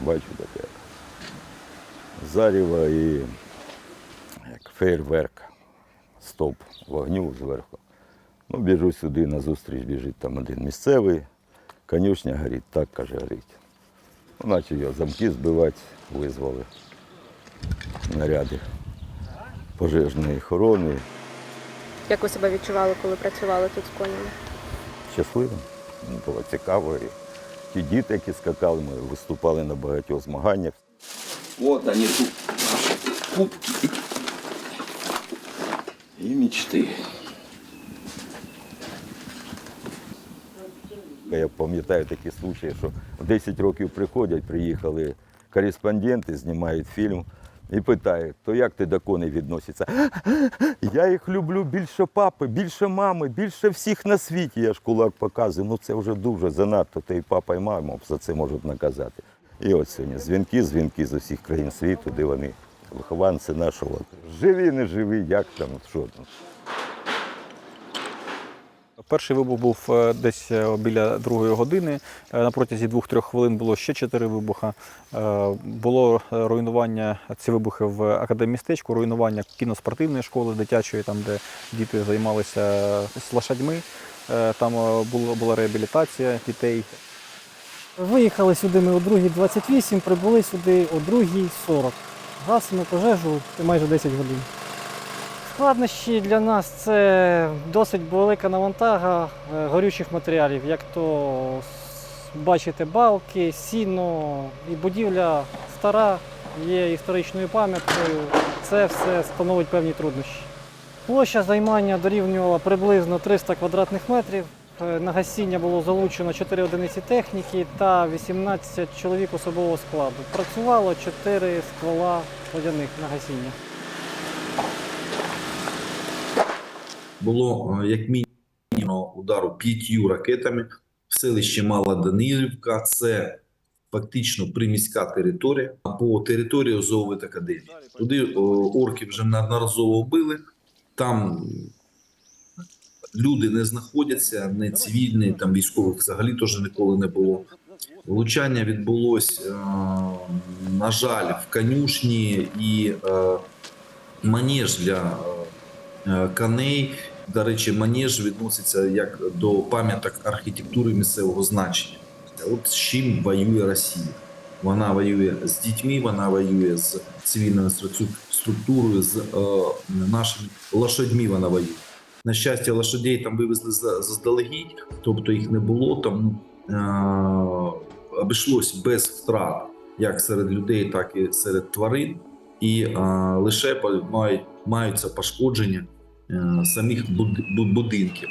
Бачу таке. Заріва і як фейерверк. Стоп вогню зверху. Ну, біжу сюди, назустріч біжить там один місцевий, конюшня горить, так каже, горить. Ну, Наче його замки збивати, визвали наряди пожежної охорони. Як ви себе відчували, коли працювали тут з конями? щасливим. Ну, Було цікаво. І ті діти, які скакали, ми виступали на багатьох змаганнях. Вот они тут, наши кубки и мечты. Я пам'ятаю такі случаї, що 10 років приходять, приїхали кореспонденти, знімають фільм і питають, то як ти до коней відноситься? Я їх люблю більше папи, більше мами, більше всіх на світі. Я ж кулак показую. Ну це вже дуже занадто. Та і папа, і мама за це можуть наказати. І от сьогодні дзвінки, дзвінки з усіх країн світу, де вони вихованці нашого. Живі, не живі, як там, що там. Перший вибух був е, десь е, біля другої години. Е, На протязі двох-трьох хвилин було ще чотири вибуха. Було руйнування ці вибухи в академістечку, руйнування кіноспортивної школи дитячої, там де діти займалися з лошадьми. Там була реабілітація дітей. Виїхали сюди ми о 2.28, прибули сюди о 2.40. Гасимо пожежу майже 10 годин. Складнощі для нас це досить велика навантага е, горючих матеріалів, як то бачите балки, сіно і будівля стара, є історичною пам'яткою. Це все становить певні труднощі. Площа займання дорівнювала приблизно 300 квадратних метрів. Е, На гасіння було залучено 4 одиниці техніки та 18 чоловік особового складу. Працювало 4 ствола водяних на гасіння. Було е, як мінімум удару п'ятью ракетами в селищі Мала Данилівка. Це фактично приміська територія по території Озової академії. Туди орки вже неодноразово били. Там люди не знаходяться, не цивільні, там військових взагалі теж ніколи не було. Влучання відбулось, е, на жаль, в конюшні і е, манеж для е, коней. До речі, манеж відноситься як до пам'яток архітектури місцевого значення. От з чим воює Росія. Вона воює з дітьми, вона воює з цивільною структурою, з е, нашими лошадьми вона воює. На щастя, лошадей там вивезли за- заздалегідь, тобто їх не було, тому е, обійшлось без втрат як серед людей, так і серед тварин. І лише маються пошкодження е, самих буд- буд- будинків.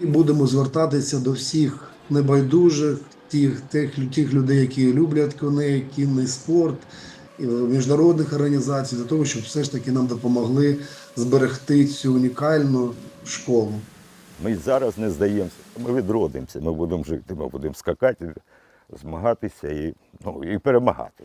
І будемо звертатися до всіх небайдужих, тих, тих, тих людей, які люблять коней, кінний спорт, міжнародних організацій, для того, щоб все ж таки нам допомогли зберегти цю унікальну школу. Ми зараз не здаємося. Ми відродимося, ми будемо жити, ми будемо скакати, змагатися і, ну, і перемагати.